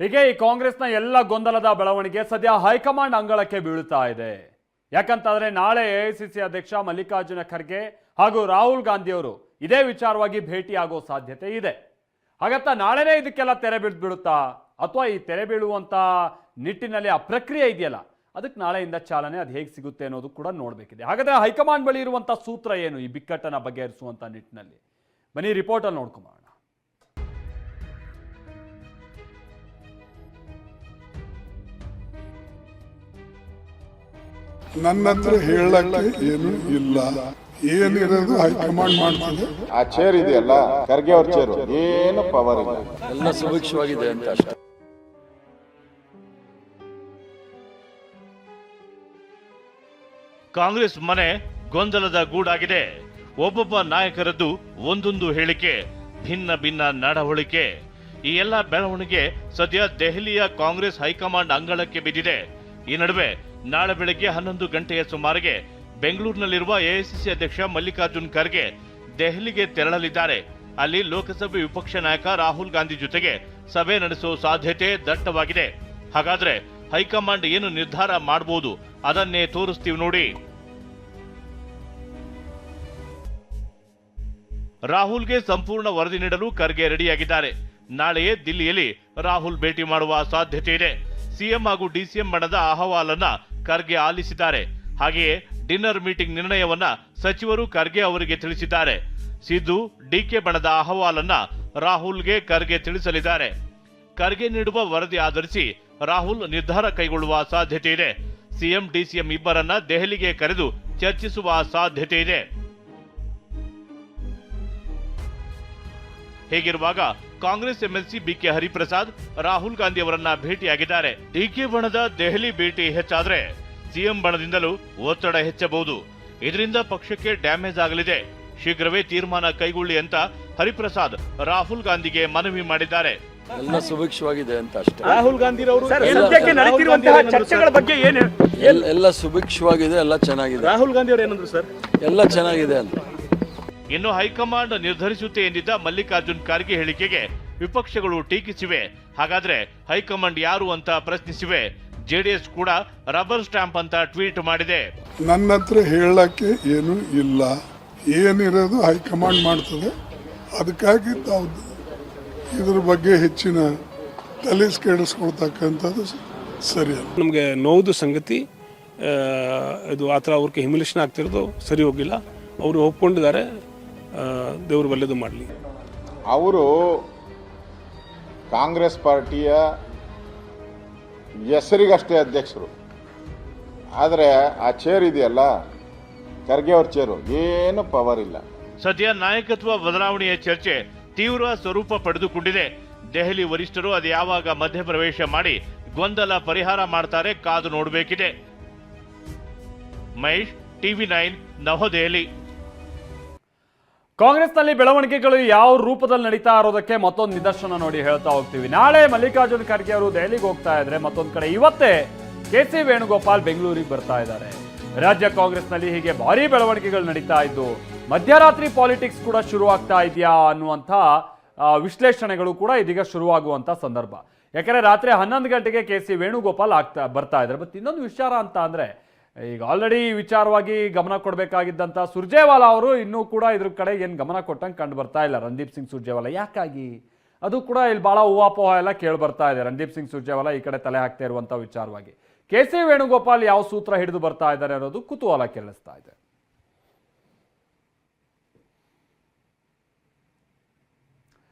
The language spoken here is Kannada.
ಹೀಗೆ ಈ ಕಾಂಗ್ರೆಸ್ನ ಎಲ್ಲ ಗೊಂದಲದ ಬೆಳವಣಿಗೆ ಸದ್ಯ ಹೈಕಮಾಂಡ್ ಅಂಗಳಕ್ಕೆ ಬೀಳುತ್ತಾ ಇದೆ. ಯಾಕಂತಂದ್ರೆ ನಾಳೆ ಎಐಸಿಸಿ ಅಧ್ಯಕ್ಷ ಮಲ್ಲಿಕಾರ್ಜುನ ಖರ್ಗೆ ಹಾಗೂ ರಾಹುಲ್ ಗಾಂಧಿ ಅವರು ಇದೇ ವಿಚಾರವಾಗಿ ಭೇಟಿಯಾಗೋ ಸಾಧ್ಯತೆ ಇದೆ. ಹಾಗಂತ ನಾಳೆನೇ ಇದಕ್ಕೆಲ್ಲ ತೆರೆ ಬೀಳ್ ಬಿಡುತ್ತಾ ಅಥವಾ ಈ ತೆರೆ ಬೀಳುವಂಥ ನಿಟ್ಟಿನಲ್ಲಿ ಆ ಪ್ರಕ್ರಿಯೆ ಇದೆಯಲ್ಲ? ಅದಕ್ಕೆ ನಾಳೆಯಿಂದ ಚಾಲನೆ ಅದು ಹೇಗೆ ಸಿಗುತ್ತೆ ಅನ್ನೋದು ಕೂಡ ನೋಡಬೇಕಿದೆ. ಹಾಗಾದ್ರೆ ಹೈಕಮಾಂಡ್ ಬಳಿ ಇರುವಂತ ಸೂತ್ರ ಏನು ಈ ಬಿಕ್ಕಟ್ಟನ್ನು ಬಗೆಹರಿಸುವಂತ ನಿಟ್ಟಿನಲ್ಲಿ? ಬನ್ನಿ ರಿಪೋರ್ಟಲ್ಲಿ ನೋಡ್ಕೊಂಬೋಣ ನನ್ನ ಹತ್ರ ಹೇಳಕ್ಕೆ ಏನು ಇಲ್ಲ. ಏನಿರೋದು ಹೈಕಮಾಂಡ್ ಮಾಡ್ತದೆ. ಆ ಚೇರ್ ಇದೆಯಲ್ಲ ಖರ್ಗೆ ಅವ್ರ ಚೇರ್ ಏನು ಪವರ್ ಇಲ್ಲ. ಎಲ್ಲ ಸುಭಿಕ್ಷವಾಗಿದೆ ಅಂತ ಅಷ್ಟೇ. ಕಾಂಗ್ರೆಸ್ ಮನೆ ಗೊಂದಲದ ಗೂಡಾಗಿದೆ. ಒಬ್ಬೊಬ್ಬ ನಾಯಕರದ್ದು ಒಂದೊಂದು ಹೇಳಿಕೆ ಭಿನ್ನ ಭಿನ್ನ ನಡವಳಿಕೆ. ಈ ಎಲ್ಲ ಬೆಳವಣಿಗೆ ಸದ್ಯ ದೆಹಲಿಯ ಕಾಂಗ್ರೆಸ್ ಹೈಕಮಾಂಡ್ ಅಂಗಳಕ್ಕೆ ಬಿದ್ದಿದೆ. ಈ ನಡುವೆ ನಾಳೆ ಬೆಳಗ್ಗೆ ಹನ್ನೊಂದು ಗಂಟೆಯ ಸುಮಾರಿಗೆ ಬೆಂಗಳೂರಿನಲ್ಲಿರುವ ಎಐಸಿಸಿ ಅಧ್ಯಕ್ಷ ಮಲ್ಲಿಕಾರ್ಜುನ್ ಖರ್ಗೆ ದೆಹಲಿಗೆ ತೆರಳಲಿದ್ದಾರೆ. ಅಲ್ಲಿ ಲೋಕಸಭೆ ವಿಪಕ್ಷ ನಾಯಕ ರಾಹುಲ್ ಗಾಂಧಿ ಜೊತೆಗೆ ಸಭೆ ನಡೆಸುವ ಸಾಧ್ಯತೆ ದಟ್ಟವಾಗಿದೆ. ಹಾಗಾದ್ರೆ ಹೈಕಮಾಂಡ್ ಏನು ನಿರ್ಧಾರ ಮಾಡಬಹುದು ಅದನ್ನೇ ತೋರಿಸ್ತೀವಿ ನೋಡಿ. ರಾಹುಲ್ಗೆ ಸಂಪೂರ್ಣ ವರದಿ ನೀಡಲು ಖರ್ಗೆ ರೆಡಿಯಾಗಿದ್ದಾರೆ. ನಾಳೆಯೇ ದಿಲ್ಲಿಯಲ್ಲಿ ರಾಹುಲ್ ಭೇಟಿ ಮಾಡುವ ಸಾಧ್ಯತೆ ಇದೆ. ಸಿಎಂ ಹಾಗೂ ಡಿಸಿಎಂ ಬಣದ ಅಹವಾಲನ್ನ ಖರ್ಗೆ ಆಲಿಸಿದ್ದಾರೆ. ಹಾಗೆಯೇ ಡಿನ್ನರ್ ಮೀಟಿಂಗ್ ನಿರ್ಣಯವನ್ನ ಸಚಿವರು ಖರ್ಗೆ ಅವರಿಗೆ ತಿಳಿಸಿದ್ದಾರೆ. ಸಿದ್ದು, ಡಿಕೆ ಬಣದ ಅಹವಾಲನ್ನ ರಾಹುಲ್ಗೆ ಖರ್ಗೆ ತಿಳಿಸಲಿದ್ದಾರೆ. ಖರ್ಗೆ ನೀಡುವ ವರದಿ ಆಧರಿಸಿ ರಾಹುಲ್ ನಿರ್ಧಾರ ಕೈಗೊಳ್ಳುವ ಸಾಧ್ಯತೆ ಇದೆ. ಸಿಎಂ, ಡಿಸಿಎಂ ಇಬ್ಬರನ್ನ ದೆಹಲಿಗೆ ಕರೆದು ಚರ್ಚಿಸುವ ಸಾಧ್ಯತೆ ಇದೆ. ಹೀಗಿರುವಾಗ Congress MLC BK Hariprasad Rahul Gandhi ಅವರನ್ನ ಭೇಟಿಯಾಗಿದ್ದಾರೆ. ಡಿಕೆ ಬಣದ ದೆಹಲಿ ಭೇಟಿ ಹೆಚ್ಚಾದ್ರೆ ಸಿಎಂ ಬಣದಿಂದಲೂ ಒತ್ತಡ ಹೆಚ್ಚಬಹುದು. ಇದರಿಂದ ಪಕ್ಷಕ್ಕೆ ಡ್ಯಾಮೇಜ್ ಆಗಲಿದೆ. ಶೀಘ್ರವೇ ತೀರ್ಮಾನ ಕೈಗೊಳ್ಳಿ ಅಂತ ಹರಿಪ್ರಸಾದ್ ರಾಹುಲ್ ಗಾಂಧಿಗೆ ಮನವಿ ಮಾಡಿದ್ದಾರೆ. ಎಲ್ಲ ಸುಭಿಕ್ಷವಾಗಿದೆ ಅಂತ ಅಷ್ಟೇ. ರಾಹುಲ್ ಗಾಂಧಿ ಚರ್ಚೆಗಳ ಬಗ್ಗೆ ಏನು ಎಲ್- ಎಲ್ಲ ಸುಭಿಕ್ಷವಾಗಿದೆ ಎಲ್ಲ ಚೆನ್ನಾಗಿದೆ. ರಾಹುಲ್ ಗಾಂಧಿ ಅವರು ಏನಂದ್ರು ಸರ್? ಎಲ್ಲ ಚೆನ್ನಾಗಿದೆ ಅಂತ. ಇನ್ನು ಹೈಕಮಾಂಡ್ ನಿರ್ಧರಿಸುತ್ತೆ ಎಂದಿದ್ದ ಮಲ್ಲಿಕಾರ್ಜುನ್ ಖರ್ಗೆ ಹೇಳಿಕೆಗೆ ವಿಪಕ್ಷಗಳು ಟೀಕಿಸಿವೆ. ಹಾಗಾದ್ರೆ ಹೈಕಮಾಂಡ್ ಯಾರು ಅಂತ ಪ್ರಶ್ನಿಸಿವೆ. ಜೆಡಿಎಸ್ ಕೂಡ ರಬ್ಬರ್ ಸ್ಟಾಂಪ್ ಅಂತ ಟ್ವೀಟ್ ಮಾಡಿದೆ. ನನ್ನ ಹತ್ರ ಹೇಳಕ್ಕೆ ಏನು ಇಲ್ಲ. ಏನಿರೋದು ಹೈಕಮಾಂಡ್ ಮಾಡ್ತದೆ. ಅದಕ್ಕಾಗಿ ತಾವು ಇದ್ರ ಬಗ್ಗೆ ಹೆಚ್ಚಿನ ತಲೆಸ್ ಕೆಡಿಸ್ಕೊಳ್ತಕ್ಕಂಥದ್ದು ಸರಿ ನಮಗೆ ನೋವುದು ಸಂಗತಿ ಇದು ಆ ಥರ ಅವ್ರಿಗೆ ಹಿಮಿಲೇಷನ್ ಆಗ್ತಿರೋದು ಸರಿ ಹೋಗಿಲ್ಲ. ಅವರು ಒಪ್ಕೊಂಡಿದ್ದಾರೆ. ದೇವರು ಒಳ್ಳೆಯದು ಮಾಡಲಿ. ಅವರು ಕಾಂಗ್ರೆಸ್ ಪಾರ್ಟಿಯ ಹೆಸರಿಗಷ್ಟೇ ಅಧ್ಯಕ್ಷರು. ಆದರೆ ಆ ಚೇರ್ ಇದೆಯಲ್ಲ ಖರ್ಗೆ ಅವ್ರ ಚೇರು ಏನು ಪವರ್ ಇಲ್ಲ. ಸದ್ಯ ನಾಯಕತ್ವ ಬದಲಾವಣೆಯ ಚರ್ಚೆ ತೀವ್ರ ಸ್ವರೂಪ ಪಡೆದುಕೊಂಡಿದೆ. ದೆಹಲಿ ವರಿಷ್ಠರು ಅದು ಯಾವಾಗ ಮಧ್ಯಪ್ರವೇಶ ಮಾಡಿ ಗೊಂದಲ ಪರಿಹಾರ ಮಾಡ್ತಾರೆ ಕಾದು ನೋಡಬೇಕಿದೆ. Mahesh TV nine Navadehali. ಕಾಂಗ್ರೆಸ್ನಲ್ಲಿ ಬೆಳವಣಿಗೆಗಳು ಯಾವ ರೂಪದಲ್ಲಿ ನಡೀತಾ ಇರೋದಕ್ಕೆ ಮತ್ತೊಂದು ನಿದರ್ಶನ ನೋಡಿ ಹೇಳ್ತಾ ಹೋಗ್ತೀವಿ. ನಾಳೆ ಮಲ್ಲಿಕಾರ್ಜುನ್ ಖರ್ಗೆ ಅವರು ದೆಹಲಿಗೆ ಹೋಗ್ತಾ ಇದ್ರೆ ಮತ್ತೊಂದು ಕಡೆ ಇವತ್ತೇ ಕೆ ಸಿ ವೇಣುಗೋಪಾಲ್ ಬೆಂಗಳೂರಿಗೆ ಬರ್ತಾ ಇದ್ದಾರೆ. ರಾಜ್ಯ ಕಾಂಗ್ರೆಸ್ನಲ್ಲಿ ಹೀಗೆ ಭಾರಿ ಬೆಳವಣಿಗೆಗಳು ನಡೀತಾ ಇದ್ದು, ಮಧ್ಯರಾತ್ರಿ ಪಾಲಿಟಿಕ್ಸ್ ಕೂಡ ಶುರು ಆಗ್ತಾ ಇದೆಯಾ ಅನ್ನುವಂಥ ವಿಶ್ಲೇಷಣೆಗಳು ಕೂಡ ಇದೀಗ ಶುರುವಾಗುವಂಥ ಸಂದರ್ಭ. ಯಾಕಂದ್ರೆ ರಾತ್ರಿ ಹನ್ನೊಂದು ಗಂಟೆಗೆ ಕೆ ಸಿ ವೇಣುಗೋಪಾಲ್ ಆಗ್ತಾ ಬರ್ತಾ ಇದ್ದಾರೆ. ಬಟ್ ಇನ್ನೊಂದು ವಿಚಾರ ಅಂತ ಅಂದ್ರೆ ಈಗ ಆಲ್ರೆಡಿ ಈ ವಿಚಾರವಾಗಿ ಗಮನ ಕೊಡಬೇಕಾಗಿದ್ದಂಥ ಸುರ್ಜೇವಾಲಾ ಅವರು ಇನ್ನೂ ಕೂಡ ಇದ್ರ ಕಡೆ ಏನು ಗಮನ ಕೊಟ್ಟಂಗೆ ಕಂಡು ಬರ್ತಾ ಇಲ್ಲ. ರಣದೀಪ್ ಸಿಂಗ್ ಸುರ್ಜೇವಾಲ. ಯಾಕಾಗಿ? ಅದು ಕೂಡ ಇಲ್ಲಿ ಭಾಳ ಹೂವಾಪೋಹ ಎಲ್ಲ ಕೇಳಿ ಬರ್ತಾ ಇದೆ. ರಣದೀಪ್ ಸಿಂಗ್ ಸುರ್ಜೇವಾಲಾ ಈ ಕಡೆ ತಲೆ ಹಾಕ್ತಾ ಇರುವಂಥ ವಿಚಾರವಾಗಿ. ಕೆ ಸಿ ವೇಣುಗೋಪಾಲ್ ಯಾವ ಸೂತ್ರ ಹಿಡಿದು ಬರ್ತಾ ಇದ್ದಾರೆ ಅನ್ನೋದು ಕುತೂಹಲ ಕೇಳಿಸ್ತಾ ಇದೆ.